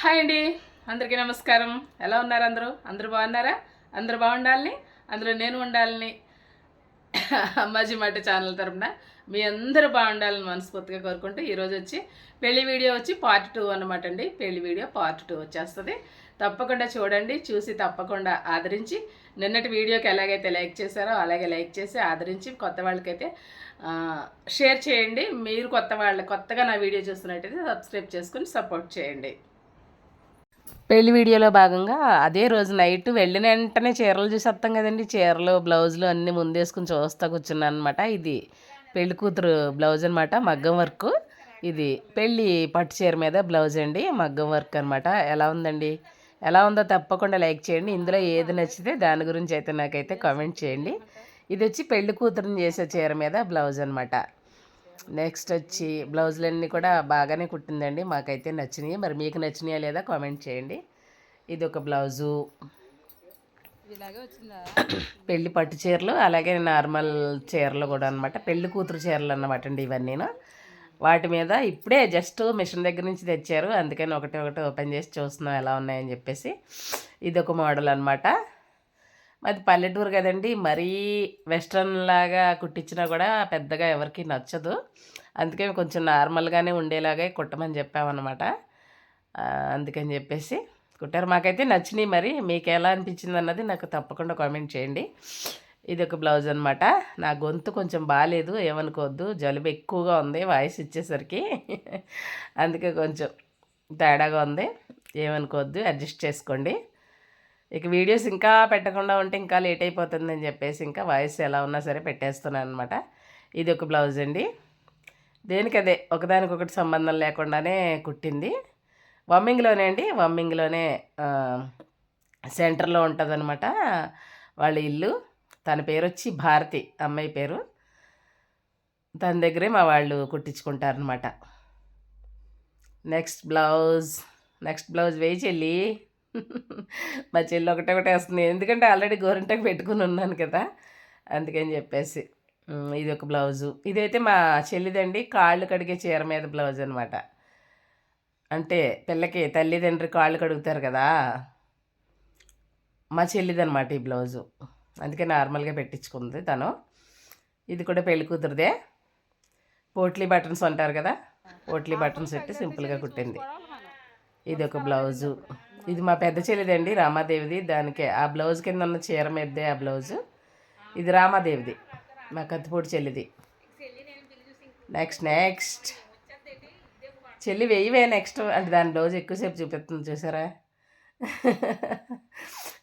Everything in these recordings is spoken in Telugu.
హాయ్ అండి. అందరికీ నమస్కారం. ఎలా ఉన్నారు అందరూ? అందరూ బాగున్నారా? అందరూ బాగుండాలని? అందులో నేను ఉండాలని అమ్మాజీ మాట ఛానల్ తరపున మీ అందరూ బాగుండాలని మనస్ఫూర్తిగా కోరుకుంటూ ఈరోజు వచ్చి పెళ్ళి వీడియో వచ్చి పార్ట్ టూ అనమాట అండి. పెళ్ళి వీడియో పార్ట్ టూ వచ్చేస్తుంది. తప్పకుండా చూడండి. చూసి తప్పకుండా ఆదరించి నిన్నటి వీడియోకి ఎలాగైతే లైక్ చేశారో అలాగే లైక్ చేసి ఆదరించి కొత్త వాళ్ళకైతే షేర్ చేయండి. మీరు కొత్త వాళ్ళ కొత్తగా నా వీడియో చూస్తున్నట్టయితే సబ్స్క్రైబ్ చేసుకుని సపోర్ట్ చేయండి. పెళ్ళి వీడియోలో భాగంగా అదే రోజు నైట్ వెళ్ళిన వెంటనే చీరలు చూసి వస్తాం కదండి. చీరలు బ్లౌజులు అన్నీ ముందేసుకుని చూస్తా కూర్చున్నాను అనమాట ఇది పెళ్ళి కూతురు బ్లౌజ్ అనమాట మగ్గం వర్క్. ఇది పెళ్ళి పట్టు చీర మీద బ్లౌజ్ అండి మగ్గం వర్క్ అనమాట ఎలా ఉందండి? ఎలా ఉందో తప్పకుండా లైక్ చేయండి. ఇందులో ఏది నచ్చితే దాని గురించి అయితే నాకైతే కామెంట్ చేయండి. ఇది వచ్చి పెళ్ళి కూతురుని చేసే చీర మీద బ్లౌజ్ అనమాట నెక్స్ట్ వచ్చి బ్లౌజులన్నీ కూడా బాగానే కుట్టిందండి. మాకైతే నచ్చినాయి. మరి మీకు నచ్చినాయా లేదా కామెంట్ చేయండి. ఇది ఒక బ్లౌజు పెళ్ళి పట్టు చీరలు అలాగే నార్మల్ చీరలు కూడా అనమాట పెళ్ళి కూతురు చీరలు అన్నమాట అండి ఇవన్నీను. వాటి మీద ఇప్పుడే జస్ట్ మిషన్ దగ్గర నుంచి తెచ్చారు. అందుకని ఒకటి ఒకటి ఓపెన్ చేసి చూస్తున్నాం ఎలా ఉన్నాయని చెప్పేసి. ఇది ఒక మోడల్ అనమాట మాది పల్లెటూరు కదండి. మరీ వెస్ట్రన్ లాగా కుట్టించినా కూడా పెద్దగా ఎవరికి నచ్చదు. అందుకే కొంచెం నార్మల్గానే ఉండేలాగే కుట్టమని చెప్పామన్నమాట. అందుకని చెప్పేసి కుట్టారు. మాకైతే నచ్చినాయి మరి. మీకు ఎలా అనిపించింది అన్నది నాకు తప్పకుండా కామెంట్ చేయండి. ఇది ఒక బ్లౌజ్ అనమాట నా గొంతు కొంచెం బాగాలేదు ఏమనుకోవద్దు. జలుబు ఎక్కువగా ఉంది వాయిస్ ఇచ్చేసరికి. అందుకే కొంచెం తేడాగా ఉంది. ఏమనుకోవద్దు అడ్జస్ట్ చేసుకోండి. ఇక వీడియోస్ ఇంకా పెట్టకుండా ఉంటే ఇంకా లేట్ అయిపోతుందని చెప్పేసి ఇంకా వాయిస్ ఎలా ఉన్నా సరే పెట్టేస్తున్నాను అనమాట ఇది ఒక బ్లౌజ్ అండి. దేనికి అదే ఒకదానికొకటి సంబంధం లేకుండానే కుట్టింది. వమ్మింగ్లోనే అండి వమ్మింగ్లోనే సెంటర్లో ఉంటుందన్నమాట వాళ్ళ ఇల్లు. తన పేరు వచ్చి భారతి అమ్మాయి పేరు. తన దగ్గరే మా వాళ్ళు కుట్టించుకుంటారనమాట నెక్స్ట్ బ్లౌజ్ నెక్స్ట్ బ్లౌజ్ వేయి చెల్లి. మా చెల్లి ఒకటే ఒకటే వస్తుంది. ఎందుకంటే ఆల్రెడీ గోరింటకు పెట్టుకుని ఉన్నాను కదా. అందుకని చెప్పేసి. ఇది ఒక బ్లౌజు. ఇదైతే మా చెల్లిదండి కాళ్ళు కడిగే చీర మీద బ్లౌజ్ అనమాట అంటే పిల్లకి తల్లిదండ్రి కాళ్ళు కడుగుతారు కదా. మా చెల్లిదనమాట ఈ బ్లౌజు. అందుకే నార్మల్గా పెట్టించుకుంది తను. ఇది కూడా పెళ్ళి కూతురుదే. పోట్లీ బటన్స్ అంటారు కదా. పోట్లీ బటన్స్ పెట్టి సింపుల్గా కుట్టింది. ఇది ఒక బ్లౌజు. ఇది మా పెద్ద చెల్లిదండి రామాదేవిది. దానికి ఆ బ్లౌజ్ కింద ఉన్న చీర మీదే ఆ బ్లౌజు. ఇది రామాదేవిది మా కత్తిపూడి చెల్లిది. నెక్స్ట్ నెక్స్ట్ చెల్లి వెయ్యివే నెక్స్ట్ అంటే దాని బ్లౌజ్ ఎక్కువసేపు చూపిస్తుంది చూసారా?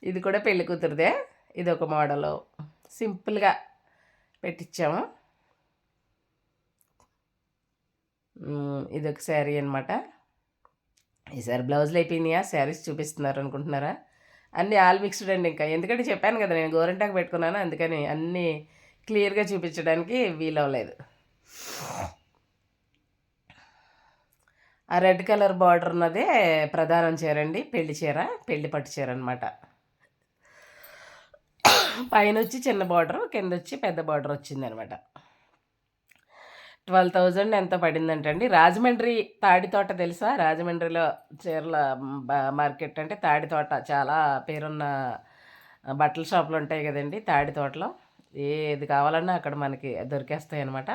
ఇది కూడా పెళ్ళి కూతురుదే. ఇది ఒక మోడలు. సింపుల్గా పెట్టించాము. ఇది ఒక శారీ అనమాట ఈసారి బ్లౌజులు అయిపోయినాయా? శారీస్ చూపిస్తున్నారు అనుకుంటున్నారా? అన్నీ ఆల్ మిక్స్డ్ అండి ఇంకా. ఎందుకంటే చెప్పాను కదా నేను గోరంటాకు పెట్టుకున్నాను అందుకని అన్నీ క్లియర్గా చూపించడానికి వీలవ్వలేదు ఆ రెడ్ కలర్ బార్డర్ ఉన్నదే ప్రధానం చీర అండి పెళ్ళి చీర పెళ్ళి పట్టు చీర అనమాట పైన వచ్చి చిన్న బార్డర్ కింద వచ్చి పెద్ద బార్డర్ వచ్చింది అనమాట ట్వెల్వ్ థౌజండ్ ఎంత పడిందంటండి. రాజమండ్రి తాడి తోట తెలుసా? రాజమండ్రిలో చీరల మార్కెట్ అంటే తాడి తోట చాలా పేరున్న బట్టల షాపులు ఉంటాయి కదండి తాడి తోటలో. ఏది కావాలన్నా అక్కడ మనకి దొరికేస్తాయి అనమాట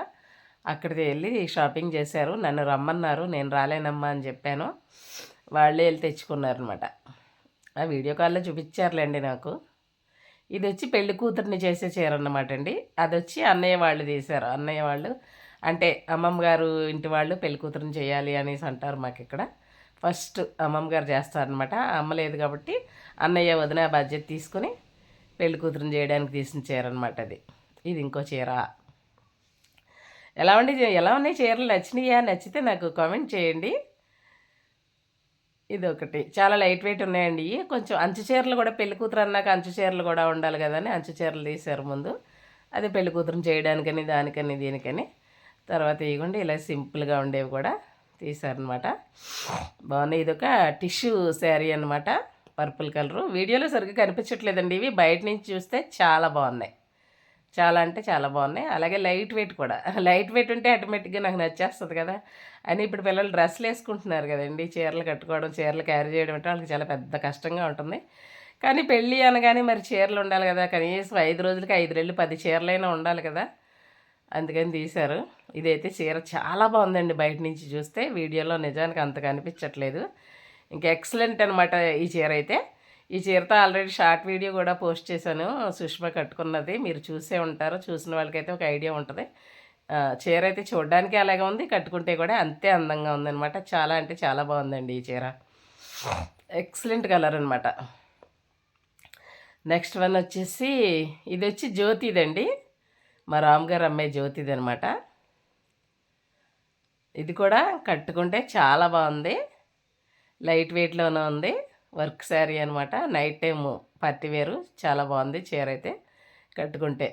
అక్కడికి వెళ్ళి షాపింగ్ చేశారు. నన్ను రమ్మన్నారు. నేను రాలేనమ్మా అని చెప్పాను. వాళ్ళే వెళ్ళి తెచ్చుకున్నారనమాట ఆ వీడియో కాల్లో చూపించారులేండి నాకు. ఇది వచ్చి పెళ్ళి కూతుర్ని చేసే చీర అన్నమాట అండి. అది వచ్చి అన్నయ్య వాళ్ళు తీశారు. అన్నయ్య వాళ్ళు అంటే అమ్మమ్మ గారు ఇంటి వాళ్ళు పెళ్ళి కూతురుని చేయాలి అనేసి అంటారు మాకు ఇక్కడ ఫస్ట్ అమ్మమ్మ గారు చేస్తారనమాట అమ్మ లేదు కాబట్టి అన్నయ్య వదిన బాధ్యత తీసుకొని పెళ్ళి కూతురుని చేయడానికి తీసిన చీర అనమాట అది. ఇది ఇంకో చీర. ఎలా ఉండి ఎలా ఉన్నాయి చీరలు? నచ్చినాయా? నచ్చితే నాకు కామెంట్ చేయండి. ఇది ఒకటి. చాలా లైట్ వెయిట్ ఉన్నాయండి. కొంచెం అంచు చీరలు కూడా పెళ్ళి కూతురు అన్నాక అంచు చీరలు కూడా ఉండాలి కదని అంచు చీరలు తీశారు ముందు. అది పెళ్ళి కూతురుని చేయడానికని దానికని దీనికని. తర్వాత ఇవ్వండి ఇలా సింపుల్గా ఉండేవి కూడా తీశారనమాట బాగున్నాయి. ఇది ఒక టిష్యూ శారీ అనమాట పర్పుల్ కలరు. వీడియోలో సరిగ్గా కనిపించట్లేదండి ఇవి. బయట నుంచి చూస్తే చాలా బాగున్నాయి. చాలా అంటే చాలా బాగున్నాయి. అలాగే లైట్ వెయిట్ కూడా. లైట్ వెయిట్ ఉంటే ఆటోమేటిక్గా నాకు నచ్చేస్తుంది కదా. అని ఇప్పుడు పిల్లలు డ్రెస్సులు వేసుకుంటున్నారు కదండి. చీరలు కట్టుకోవడం చీరలు క్యారీ చేయడం అంటే వాళ్ళకి చాలా పెద్ద కష్టంగా ఉంటుంది. కానీ పెళ్ళి అనగానే మరి చీరలు ఉండాలి కదా. కనీసం ఐదు రోజులకి ఐదు రెళ్ళు పది చీరలైనా ఉండాలి కదా. అందుకని తీశారు. ఇదైతే చీర చాలా బాగుందండి బయట నుంచి చూస్తే. వీడియోలో నిజానికి అంత కనిపించట్లేదు ఇంకా ఎక్సలెంట్ అనమాట ఈ చీర అయితే. ఈ చీరతో ఆల్రెడీ షార్ట్ వీడియో కూడా పోస్ట్ చేశాను. సుష్మ కట్టుకున్నది. మీరు చూసే ఉంటారు. చూసిన వాళ్ళకైతే ఒక ఐడియా ఉంటుంది. చీర అయితే చూడడానికి అలాగే ఉంది. కట్టుకుంటే కూడా అంతే అందంగా ఉందనమాట చాలా అంటే చాలా బాగుందండి ఈ చీర. ఎక్సలెంట్ కలర్ అనమాట నెక్స్ట్ వన్ వచ్చేసి ఇది వచ్చి జ్యోతిదండి. మా రామ్గారు అమ్మాయి జ్యోతిది అనమాట ఇది కూడా కట్టుకుంటే చాలా బాగుంది. లైట్ వెయిట్లోనే ఉంది. వర్క్ శారీ అనమాట నైట్ టైం పత్తి వేరు. చాలా బాగుంది చీర అయితే కట్టుకుంటే.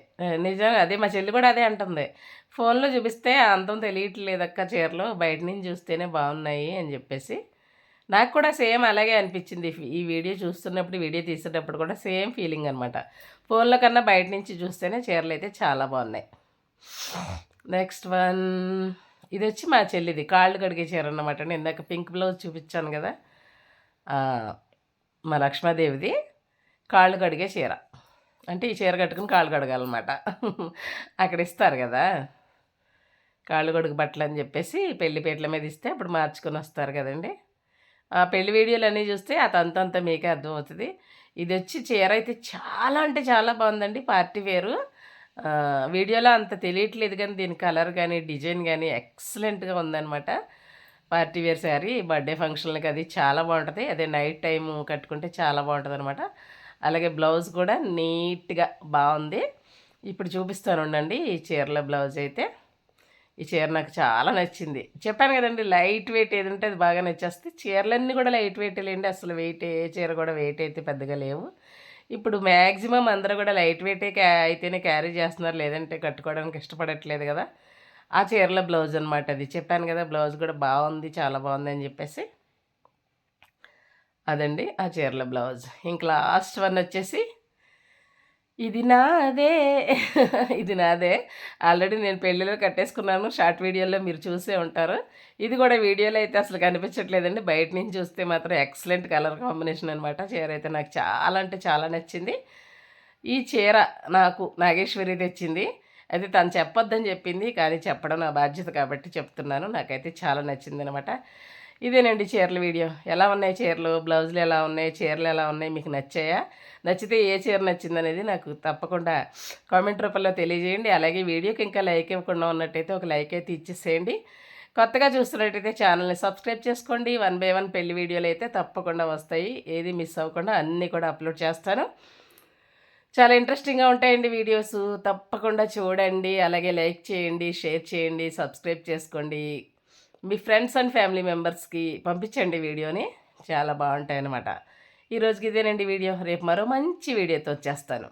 నిజంగా అదే మా చెల్లి కూడా అదే అంటుంది. ఫోన్లో చూపిస్తే అంతం తెలియట్లేదు అక్క చీరలు. బయట నుంచి చూస్తేనే బాగున్నాయి అని చెప్పేసి నాకు కూడా సేమ్ అలాగే అనిపించింది. ఈ వీడియో చూస్తున్నప్పుడు వీడియో తీసేటప్పుడు కూడా సేమ్ ఫీలింగ్ అనమాట ఫోన్లో కన్నా బయట నుంచి చూస్తేనే చీరలు అయితే చాలా బాగున్నాయి. Next one. ఇది వచ్చి మా చెల్లిది. కాళ్ళు కడిగే చీర అన్నమాట. నేను ఇందాక పింక్ బ్లౌజ్ చూపించాను కదా. మా లక్ష్మాదేవిది. కాళ్ళు కడిగే చీర. అంటే ఈ చీర కట్టుకుని కాళ్ళు కడగాలన్నమాట. అక్కడ ఇస్తారు కదా. కాళ్ళు కడుగు బట్టలు అని చెప్పేసి పెళ్ళిపేట్ల మీద ఇస్తే అప్పుడు మార్చుకొని వస్తారు కదండి. పెళ్ళి వీడియోలు అన్నీ చూస్తే ఆ తంతంతా మీకే అర్థమవుతుంది. ఇది వచ్చి చీర అయితే చాలా అంటే చాలా బాగుందండి పార్టీ వేరు. వీడియోలో అంత తెలియట్లేదు కానీ దీని కలర్ కానీ డిజైన్ కానీ ఎక్సలెంట్గా ఉందన్నమాట. పార్టీ వేర్ శారీ బర్త్డే ఫంక్షన్లకి అది చాలా బాగుంటుంది. అదే నైట్ టైం కట్టుకుంటే చాలా బాగుంటుంది అనమాట అలాగే బ్లౌజ్ కూడా నీట్గా బాగుంది. ఇప్పుడు చూపిస్తాను ఉండండి ఈ చీరల బ్లౌజ్ అయితే. ఈ చీర నాకు చాలా నచ్చింది. చెప్పాను కదండి లైట్ వెయిట్ ఏది ఉంటే అది బాగా నచ్చేస్తే చీరలన్నీ కూడా లైట్ వెయిట్ లేండి అసలు వెయిట్ ఏ చీర కూడా వెయిట్ అయితే పెద్దగా లేవు. ఇప్పుడు మ్యాక్సిమం అందరూ కూడా లైట్ వెయిటే క్యా అయితేనే క్యారీ చేస్తున్నారు లేదంటే కట్టుకోవడానికి ఇష్టపడట్లేదు కదా. ఆ చీరల బ్లౌజ్ అనమాట అది. చెప్పాను కదా బ్లౌజ్ కూడా బాగుంది చాలా బాగుంది అని చెప్పేసి. అదండి ఆ చీరల బ్లౌజ్. ఇంక లాస్ట్ వన్ వచ్చేసి ఇది నాదే. ఇది నాదే. ఆల్రెడీ నేను పెళ్ళిలో కట్టేసుకున్నాను. షార్ట్ వీడియోలో మీరు చూసే ఉంటారు. ఇది కూడా వీడియోలో అయితే అసలు కనిపించట్లేదండి. బయట నుంచి చూస్తే మాత్రం ఎక్సలెంట్ కలర్ కాంబినేషన్ అనమాట చీర అయితే నాకు చాలా అంటే చాలా నచ్చింది. ఈ చీర నాకు నాగేశ్వరి తెచ్చింది. అయితే తను చెప్పొద్దని చెప్పింది. కానీ చెప్పడం నా బాధ్యత కాబట్టి చెప్తున్నాను. నాకైతే చాలా నచ్చింది అనమాట ఇదేనండి చీరల వీడియో. ఎలా ఉన్నాయి చీరలు? బ్లౌజులు ఎలా ఉన్నాయి? చీరలు ఎలా ఉన్నాయి? మీకు నచ్చాయా? నచ్చితే ఏ చీర నచ్చిందనేది నాకు తప్పకుండా కామెంట్ రూపంలో తెలియజేయండి. అలాగే వీడియోకి ఇంకా లైక్ ఇవ్వకుండా ఉన్నట్టయితే ఒక లైక్ అయితే ఇచ్చేసేయండి. కొత్తగా చూస్తున్నట్టయితే ఛానల్ని సబ్స్క్రైబ్ చేసుకోండి. వన్ బై వన్ పెళ్ళి వీడియోలు అయితే తప్పకుండా వస్తాయి. ఏది మిస్ అవ్వకుండా అన్నీ కూడా అప్లోడ్ చేస్తాను. చాలా ఇంట్రెస్టింగ్గా ఉంటాయండి వీడియోస్. తప్పకుండా చూడండి. అలాగే లైక్ చేయండి షేర్ చేయండి సబ్స్క్రైబ్ చేసుకోండి. మీ ఫ్రెండ్స్ అండ్ ఫ్యామిలీ మెంబర్స్కి పంపించండి వీడియోని. చాలా బాగుంటాయి అన్నమాట ఈరోజుకి ఇదేనండి వీడియో. రేపు మరో మంచి వీడియోతో వచ్చేస్తాను.